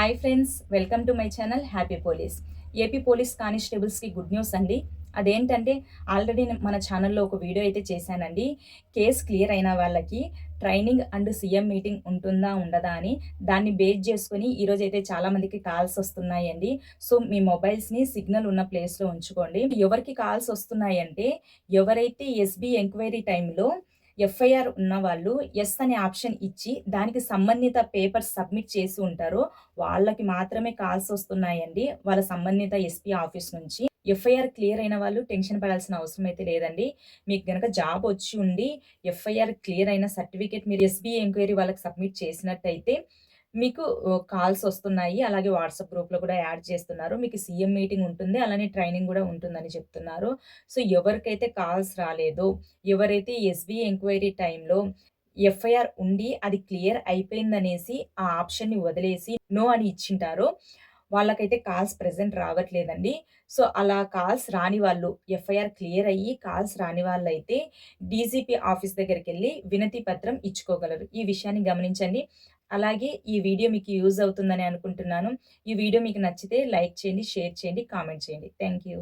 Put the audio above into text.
Hi friends welcome to my channel happy police. AP police కానిస్టేబుల్స్కి good news అండి. అదేంటంటే already మన ఛానల్లో ఒక వీడియో అయితే చేశానండి. కేస్ క్లియర్ అయిన వాళ్ళకి ట్రైనింగ్ అండ్ సీఎం మీటింగ్ ఉంటుందా ఉండదా అని దాన్ని బేస్ చేసుకొని ఈరోజు అయితే చాలా మందికి కాల్స్ వస్తున్నాయండి. సో మీ మొబైల్స్ని సిగ్నల్ ఉన్న ప్లేస్లో ఉంచుకోండి. ఎవరికి కాల్స్ వస్తున్నాయంటే ఎవరైతే ఎస్బీ ఎంక్వైరీ టైంలో ఎఫ్ఐఆర్ ఉన్న వాళ్ళు ఎస్ అనే ఆప్షన్ ఇచ్చి దానికి సంబంధిత పేపర్స్ సబ్మిట్ చేసి ఉంటారో. వాళ్ళకి మాత్రమే కాల్స్ వస్తున్నాయండి. వాళ్ళ సంబంధిత ఎస్పీ ఆఫీస్ నుంచి. ఎఫ్ఐఆర్ క్లియర్ అయిన వాళ్ళు టెన్షన్ పడాల్సిన అవసరం అయితే లేదండి. మీకు కనుక జాబ్ వచ్చి ఉండి ఎఫ్ఐఆర్ క్లియర్ అయిన సర్టిఫికేట్ మీరు ఎస్బీ ఎంక్వైరీ వాళ్ళకి సబ్మిట్ చేసినట్టయితే మీకు కాల్స్ వస్తున్నాయి. అలాగే వాట్సాప్ గ్రూప్లో కూడా యాడ్ చేస్తున్నారు. మీకు సీఎం మీటింగ్ ఉంటుంది. అలానే ట్రైనింగ్ కూడా ఉంటుందని చెప్తున్నారు. సో ఎవరికైతే కాల్స్ రాలేదో ఎవరైతే ఎస్బీ ఎంక్వైరీ టైంలో ఎఫ్ఐఆర్ ఉండి అది క్లియర్ అయిపోయిందనేసి ఆ ఆప్షన్ని వదిలేసి నో అని ఇచ్చింటారో వాళ్ళకైతే కాల్స్ ప్రజెంట్ రావట్లేదండి. సో అలా కాల్స్ రాని వాళ్ళు ఎఫ్ఐఆర్ క్లియర్ అయ్యి కాల్స్ రాని వాళ్ళు అయితే డీజీపీ ఆఫీస్ దగ్గరికి వెళ్ళి వినతి పత్రం ఇచ్చుకోగలరు. ఈ విషయాన్ని గమనించండి. అలాగే ఈ వీడియో మీకు యూజ్ అవుతుందని అనుకుంటున్నాను. ఈ వీడియో మీకు నచ్చితే లైక్ చేయండి షేర్ చేయండి కామెంట్ చేయండి. Thank you